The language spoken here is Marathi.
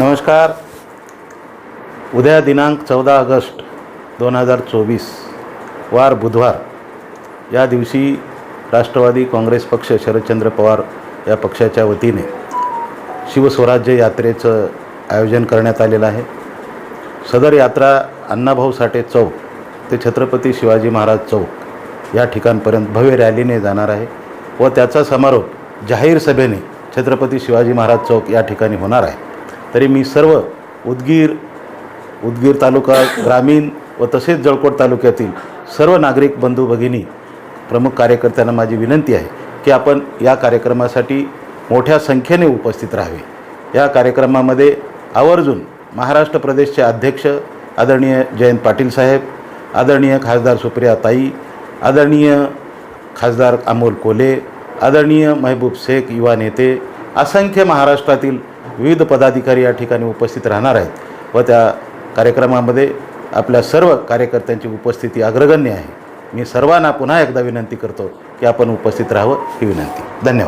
नमस्कार. उद्या दिनांक चौदा ऑगस्ट दोन हजार चोवीस वार बुधवार. या दिवशी राष्ट्रवादी काँग्रेस पक्ष शरदचंद्र पवार या पक्षाच्या वतीने शिवस्वराज्य यात्रेचं आयोजन करण्यात आलेलं आहे. सदर यात्रा अण्णाभाऊ साठे चौक ते छत्रपती शिवाजी महाराज चौक या ठिकाणपर्यंत भव्य रॅलीने जाणार आहे व त्याचा समारोप जाहीर सभेने छत्रपती शिवाजी महाराज चौक या ठिकाणी होणार आहे. तरी मी सर्व उदगीर उदगीर तालुका ग्रामीण व तसेच जळकोट तालुक्यातील सर्व नागरिक बंधू भगिनी प्रमुख कार्यकर्त्यांना माझी विनंती आहे की आपण या कार्यक्रमासाठी मोठ्या संख्येने उपस्थित राहावे. या कार्यक्रमामध्ये आवर्जून महाराष्ट्र प्रदेशचे अध्यक्ष आदरणीय जयंत पाटील साहेब आदरणीय खासदार सुप्रिया ताई आदरणीय खासदार अमोल कोले आदरणीय महबूब शेख युवा नेते असंख्य महाराष्ट्रातील विविध पदाधिकारी या ठिकाणी उपस्थित राहणार आहेत व त्या कार्यक्रमामध्ये आपल्या सर्व कार्यकर्त्यांची उपस्थिती अग्रगण्य आहे. मी सर्वांना पुन्हा एकदा विनंती करतो की आपण उपस्थित राहावं ही विनंती. धन्यवाद.